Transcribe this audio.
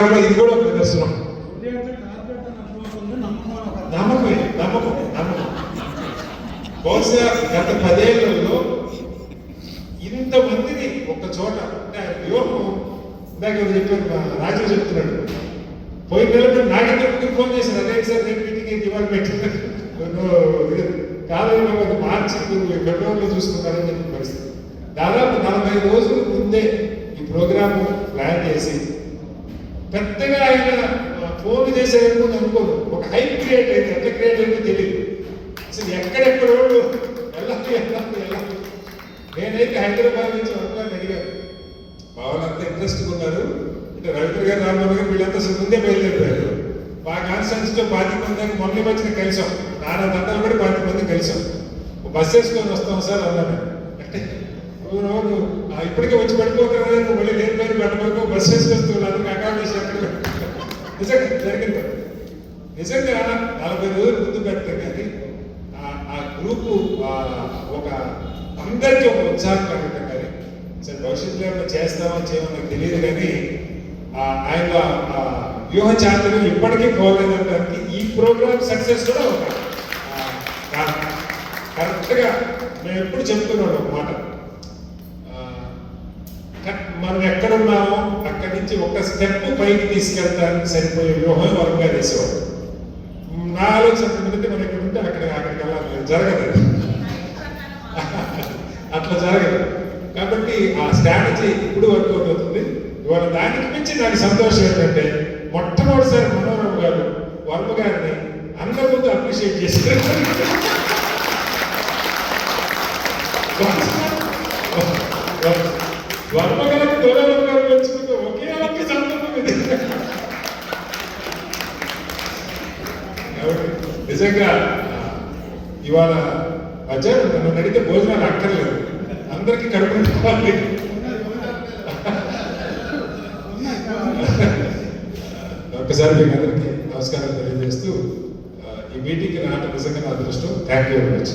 ఇది కూడా ఒక నిదర్శనం నమ్మకం నమ్మకమే నమ్మకం. బహుశా గత పదేళ్ళలో ఇంతమందిని ఒక చోట అంటే ఆయన ఇందాక చెప్పాను రాజు చెప్తున్నాడు. పోయిన నెల నాగేంద్ర ముందుకు ఫోన్ చేశాను అదే సార్ నేను మీటింగ్ ఏంటి ఇవాళ పెట్టిన. కాలేజీలో ఒక మార్చి ఫిబ్రవరిలో చూసుకున్నారని చెప్పిన పరిస్థితి. దాదాపు నలభై రోజుల ముందే ఈ ప్రోగ్రాము ప్లాన్ చేసి పెద్దగా ఆయన ఫోన్ చేసేందుకు అనుకోదు. ఒక హైప్ క్రియేట్ అయింది. ఎంత క్రియేట్ అయిందో తెలియదు అసలు ఎక్కడెక్కడ వాళ్ళు వెళ్ళాలి వెళ్ళాలి వెళ్ళాలి. నేనైతే హైదరాబాద్ నుంచి వరకు అడిగాను మా వాళ్ళంతా ఇంట్రెస్ట్గా ఉన్నారు. అంటే రవీంద్ర గారు రామ్మోహన్ గారు వీళ్ళంతా అసలు ముందే బయలుదేరిపోయారు. మా కాన్స్టెన్స్లో పాతి మంది మొన్న వచ్చిన కలిసాం. నానా దండలు కూడా పాతి మంది కలిసాం. ఒక బస్ వేసుకొని వస్తాం సార్ అన్నాను. అంటే "ఓ ఇప్పటికే వచ్చి పడిపోతారు మళ్ళీ లేని నిజంగా నలభై రోజులు ముందు పెడితే కానీ ఆ- గ్రూపు ఒక అందరికీ ఒక ఉత్సాహం కలగటం కానీ సరే భవిష్యత్తులో ఏమైనా చేస్తామో చేయమో తెలియదు కానీ ఆ ఆయన వ్యూహ చాతుర్యం ఇప్పటికీ పోలేదనడానికి ఈ ప్రోగ్రామ్ సక్సెస్ కూడా ఒక కరెక్ట్గా మేము ఎప్పుడు చెప్తున్నాడు ఒక మాట. మనం ఎక్కడున్నామో అక్కడి నుంచి ఒక స్టెప్ పైకి తీసుకెళ్తానికి సరిపోయే వ్యూహం వర్గంగా చేసేవాడు ఆలోచన ఏంటంటే మనం ఇక్కడ ఉంటే అక్కడ అక్కడికి వెళ్ళాలి. జరగదు. అట్లా జరగదు. కాబట్టి ఆ స్ట్రాటజీ ఇప్పుడు వర్కౌట్ అవుతుంది. ఇవాళ దానికి మించి నాకు సంతోషం ఏంటంటే మొట్టమొదటిసారి మనోరమ గారు వర్మ గారిని అందరి ముందు అప్రిషియేట్ చేశారు. వర్మ గారికి దొరవ గారు ఒకే ఒక్క సందర్భం ఇది కాబట్టి నిజంగా ఇవాళ మధ్యాహ్నం నన్ను అడిగితే భోజనాలు అక్కర్లేదు. అందరికీ కడుపు నింపాలి ఒక్కసారి మీకు అందరికీ నమస్కారం తెలియజేస్తూ ఈ మీటింగ్కి రావడం నిజంగా నా అదృష్టం. Thank you very much